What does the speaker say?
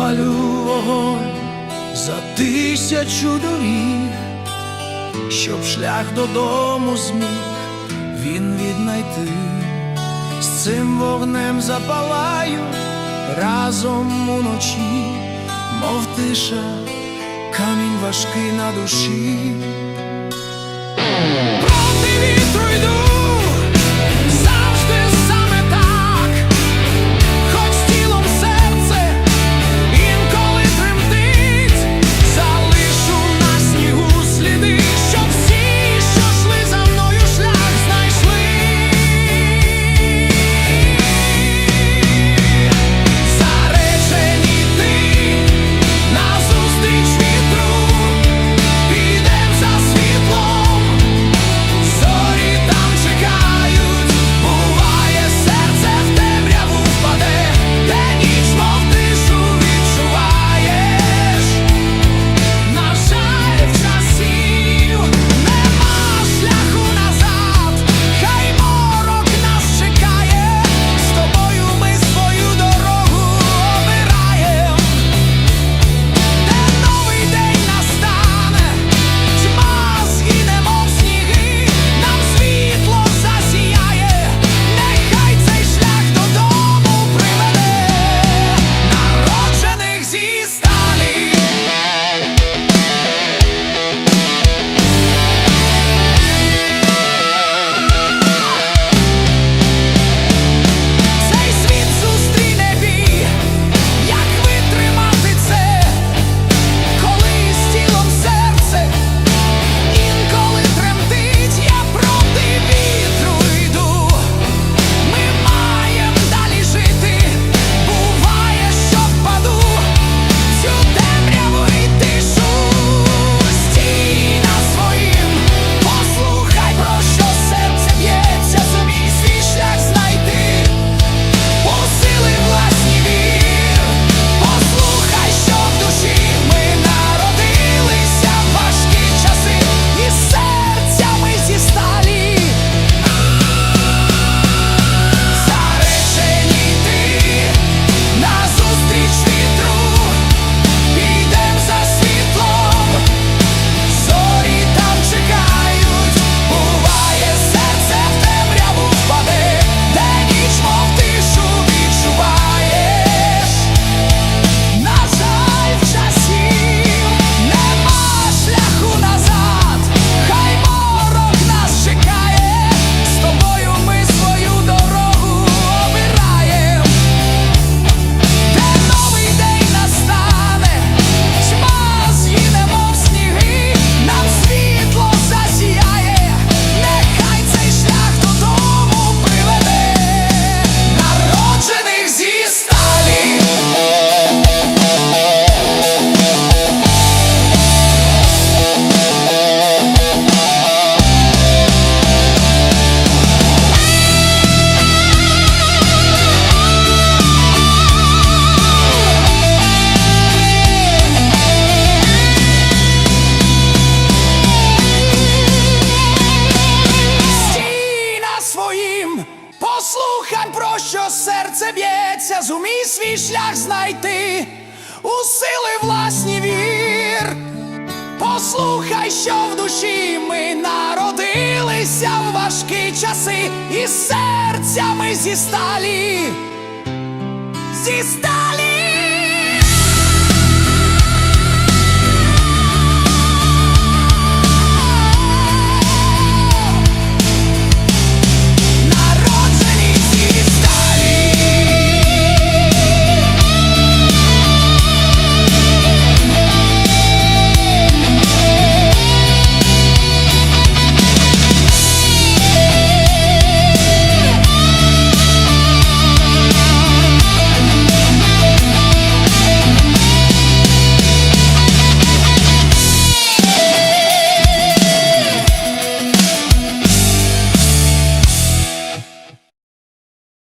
запалю вогонь за тисячу доріг, щоб шлях додому зміг він віднайти, з цим вогнем запалаю разом уночі, мов тиша, камінь важкий на душі. шлях знайти у сили власні вір. Послухай, що в душі ми народилися в важкі часи, і серцями зі сталі, зі сталі.